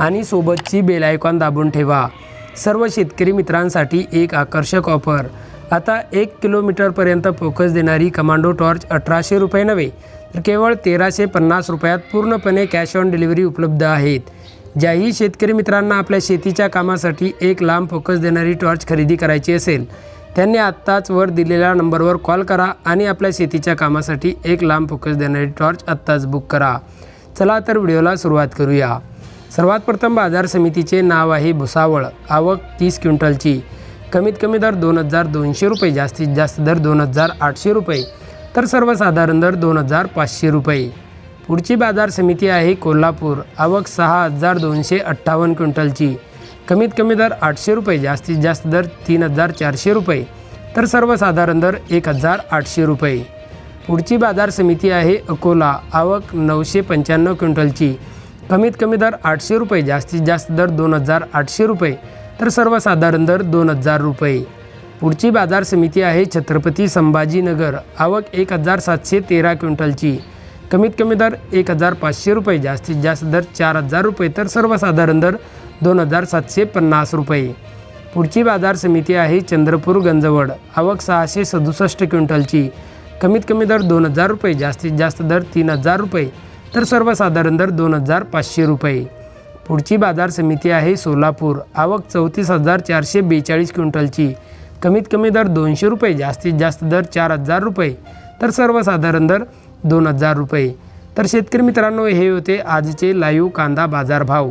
आणि सोबतची bell icon दाबून ठेवा. सर्व शेतकरी मित्रांसाठी एक आकर्षक ऑफर. आता एक किलोमीटरपर्यंत फोकस देणारी कमांडो टॉर्च अठराशे रुपये नव्हे तर केवळ तेराशे पन्नास रुपयात पूर्णपणे कॅश ऑन डिलिव्हरी उपलब्ध आहेत. ज्याही शेतकरी मित्रांना आपल्या शेतीच्या कामासाठी एक लांब फोकस देणारी टॉर्च खरेदी करायची असेल त्यांनी आत्ताच वर दिलेल्या नंबरवर कॉल करा आणि आपल्या शेतीच्या कामासाठी एक लांब फोकस देणारी टॉर्च आत्ताच बुक करा. चला तर व्हिडिओला सुरुवात करूया. सर्वात प्रथम बाजार समितीचे नाव आहे भुसावळ. आवक तीस क्विंटलची. कमीत कमी दर दोन हजार दोनशे रुपये जास्तीत जास्त दर दोन हजार आठशे रुपये तर सर्वसाधारण दर दोन हजार पाचशे रुपये. पुढची बाजार समिती आहे कोल्हापूर. आवक सहा हजार दोनशे अठ्ठावन्न क्विंटलची. कमीत कमी दर आठशे रुपये जास्तीत जास्त दर तीन हजार चारशे रुपये तर सर्वसाधारण दर एक हजार आठशे रुपये. पुढची बाजार समिती आहे अकोला. आवक नऊशे पंच्याण्णव क्विंटलची. कमीत कमी दर आठशे रुपये जास्तीत जास्त दर दोन हजार आठशे रुपये. तर सर्वसाधारण दर दोन हजार रुपये. पुढची बाजार समिती आहे छत्रपती संभाजीनगर. आवक एक हजार सातशे तेरा क्विंटलची. कमीत कमी दर एक हजार पाचशे रुपये जास्तीत जास्त दर चार हजार रुपये. तर सर्वसाधारण दर दोन हजार सातशे पन्नास रुपये. पुढची बाजार समिती आहे चंद्रपूर गंजवड. आवक सहाशे सदुसष्ट क्विंटलची. कमीत कमी दर दोन हजार रुपये जास्तीत जास्त दर तीन हजार रुपये. तर सर्वसाधारण दर दोन हजार पाचशे रुपये. पुढची बाजार समिती आहे सोलापूर. आवक चौतीस हजार चारशे बेचाळीस क्विंटलची. कमीत कमी दर दोनशे रुपये जास्तीत जास्त दर चार हजार रुपये. तर सर्वसाधारण दर दोन हजार रुपये. तर शेतकरी मित्रांनो हे होते आजचे लाईव्ह कांदा बाजारभाव.